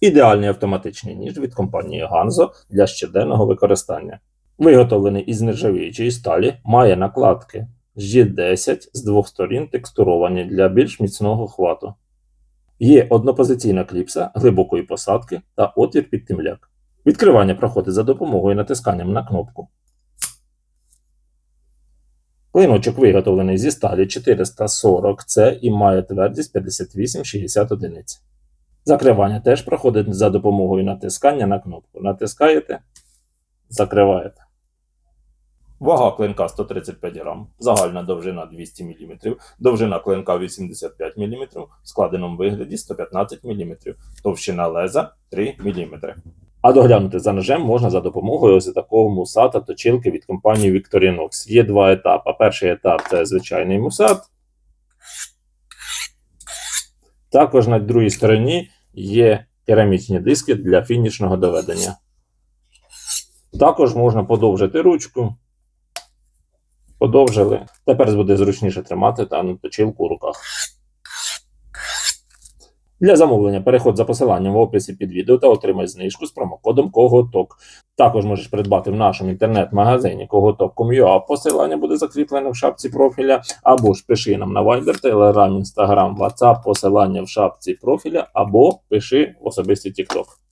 Ідеальний автоматичний ніж від компанії Ganzo для щоденного використання. Виготовлений із нержавіючої сталі, має накладки G10 з двох сторін текстуровані для більш міцного хвату. Є однопозиційна кліпса глибокої посадки та отвір під темляк. Відкривання проходить за допомогою натисканням на кнопку. Клиночок виготовлений зі сталі 440C і має твердість 58-60 одиниць. Закривання теж проходить за допомогою натискання на кнопку. Натискаєте, закриваєте. Вага клинка 135 грам, загальна довжина 200 мм, довжина клинка 85 мм, в складеному вигляді 115 мм, товщина леза 3 мм. А доглянути за ножем можна за допомогою ось такого мусата точилки від компанії Victorinox. Є два етапи. Перший етап це звичайний мусат. Також на другій стороні є керамічні диски для фінішного доведення. Також можна подовжити ручку. Подовжили. Тепер буде зручніше тримати дану точилку у руках. Для замовлення переходь за посиланням в описі під відео та отримай знижку з промокодом Коготок. Також можеш придбати в нашому інтернет-магазині Коготок.com.ua. Посилання буде закріплене в шапці профіля, або ж пиши нам на Viber, Telegram, Instagram, WhatsApp, посилання в шапці профіля, або пиши в особистий TikTok.